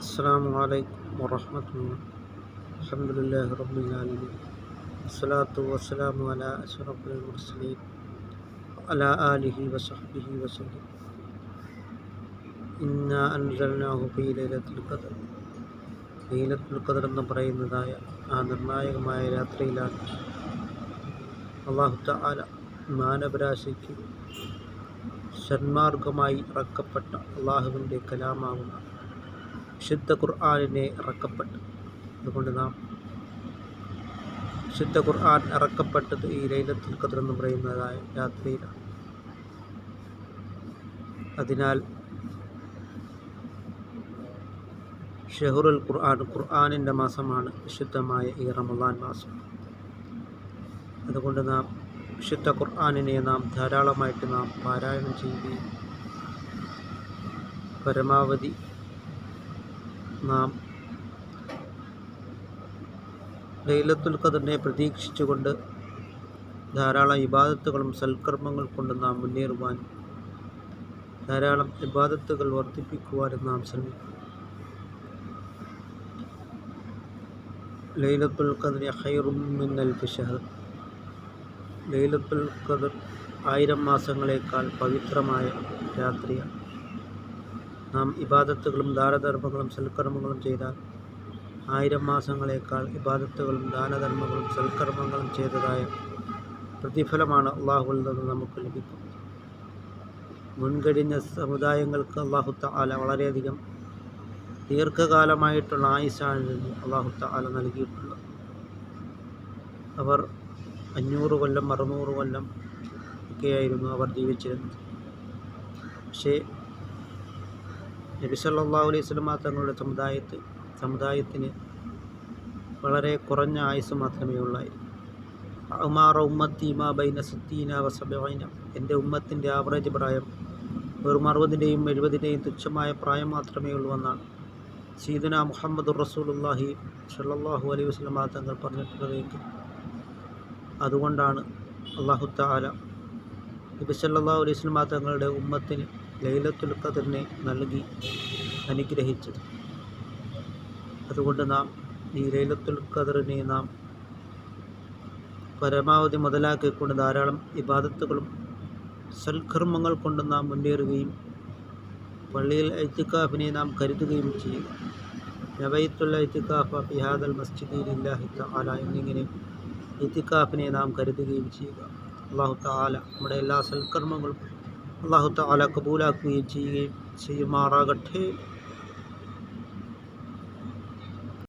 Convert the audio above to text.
അസ്സാം വലൈക്കും വറഹമത്തുള്ള അലഹമുല്ലാഹി റബുലാലിൻ വസ്സലാത്തു വസ്സലാമു അല അഷറഫുൽ മുർസലീൻ അല ആലിഹി വസഹബിഹി വസല്ലം. ഇന്ന അൻസൽനാഹു ഫീ ലൈലത്തുൽ എന്ന് പറയുന്നതായ ആ നിർണായകമായ രാത്രിയിലാണ്. അള്ളാഹു തആല മാനവരാശിക്ക് സന്മാർഗമായി ഇറക്കപ്പെട്ട അള്ളാഹുവിന്റെ കലാമാവുന്ന വിശുദ്ധ ഖുർആാനിനെ ഇറക്കപ്പെട്ടു. അതുകൊണ്ട് നാം വിശുദ്ധ ഖുർആൻ ഇറക്കപ്പെട്ടത് ഈ ലൈലത്തുൽ ഖദർ എന്ന് പറയുന്നതായ രാത്രിയിലാണ്. അതിനാൽ ഷെഹുറുൽ ഖുർആൻ ഖുർആാനിന്റെ മാസമാണ് വിശുദ്ധമായ ഈ റമദാൻ മാസം. അതുകൊണ്ട് നാം വിശുദ്ധ ഖുർആാനിനെ നാം ധാരാളമായിട്ട് നാം പാരായണം ചെയ്യുകയും പരമാവധി നാം ലൈലത്തുൽ ഖദറിനെ പ്രതീക്ഷിച്ചുകൊണ്ട് ധാരാളം ഇബാദത്തുകളും സൽക്കർമ്മങ്ങൾ കൊണ്ട് നാം മുന്നേറുവാൻ ധാരാളം ഇബാദത്തുകൾ വർദ്ധിപ്പിക്കുവാനും നാം ശ്രമിക്കും. ലൈലത്തുൽ ഖദർ ഹൈറും മിന്നൽ ഷഹർ ലൈലത്തുൽ ഖദർ ആയിരം മാസങ്ങളേക്കാൾ പവിത്രമായ രാത്രിയാണ്. നാം ഇബാദത്തുകളും ദാനധർമ്മങ്ങളും സൽക്കർമ്മങ്ങളും ചെയ്താൽ ആയിരം മാസങ്ങളേക്കാൾ ഇബാദത്തുകളും ദാനധർമ്മങ്ങളും സൽക്കർമ്മങ്ങളും ചെയ്തതായ പ്രതിഫലമാണ് അള്ളാഹുവിൽ നിന്ന് നമുക്ക് ലഭിക്കും. മുൻകഴിഞ്ഞ സമുദായങ്ങൾക്ക് അള്ളാഹു താല വളരെയധികം ദീർഘകാലമായിട്ടുള്ള ആയുസാണ് അള്ളാഹു താല നൽകിയിട്ടുള്ളത് അവർ അഞ്ഞൂറ് കൊല്ലം അറുന്നൂറ് കൊല്ലം ഒക്കെയായിരുന്നു അവർ ജീവിച്ചിരുന്നത്. പക്ഷേ നബി സല്ലാ അലൈഹി വസല്ലമ തങ്ങളുടെ സമുദായത്ത് സമുദായത്തിന് വളരെ കുറഞ്ഞ ആയുസ് മാത്രമേ ഉള്ളായിരുന്നു. ഉമാറ ഉമ്മത്തി മാ ബൈന സുത്തീന വസബൈന എന്റെ ഉമ്മത്തിന്റെ ആവറേജ് പ്രായം വെറും അറുപതിന്റെയും എഴുപതിന്റെയും തുച്ഛമായ പ്രായം മാത്രമേ ഉള്ളൂ എന്നാണ്. സീദന മുഹമ്മദ് റസൂലുല്ലാഹി സല്ലാഹു അലൈഹി വസ്ലമ തങ്ങൾ പറഞ്ഞിട്ടുള്ളതെങ്കിൽ അതുകൊണ്ടാണ് അള്ളാഹു താല നബി സല്ലാ അലൈഹി വസല്ലമ തങ്ങളുടെ ഉമ്മത്തിന് ലൈലത്തുൽ ഖദറിനെ നൽകി അനുഗ്രഹിച്ചു അതുകൊണ്ട് നാം ഈ ലൈലത്തുൽ ഖദറിനെ നാം പരമാവധി മുതലാക്കിക്കൊണ്ട് ധാരാളം ഇബാദത്തുകളും സൽക്കർമ്മങ്ങൾ കൊണ്ട് നാം മുന്നേറുകയും പള്ളിയിൽ ഐത്തിക്കാഫിനെ നാം കരുതുകയും ചെയ്യുക നബൈത്തുള്ള ഐത്തിക്കാഫ ഫിഹാദൽ മസ്ജിദില്ലാഹി തആല എന്നിങ്ങനെ ഐത്തിക്കാഫിനെ നാം കരുതുകയും ചെയ്യുക. അള്ളാഹു തആല നമ്മുടെ എല്ലാ സൽക്കർമ്മങ്ങളും അള്ളാഹു താല കബൂലാക്കുകയും ചെയ്യുകയും ചെയ്യുമാറാകട്ടെ.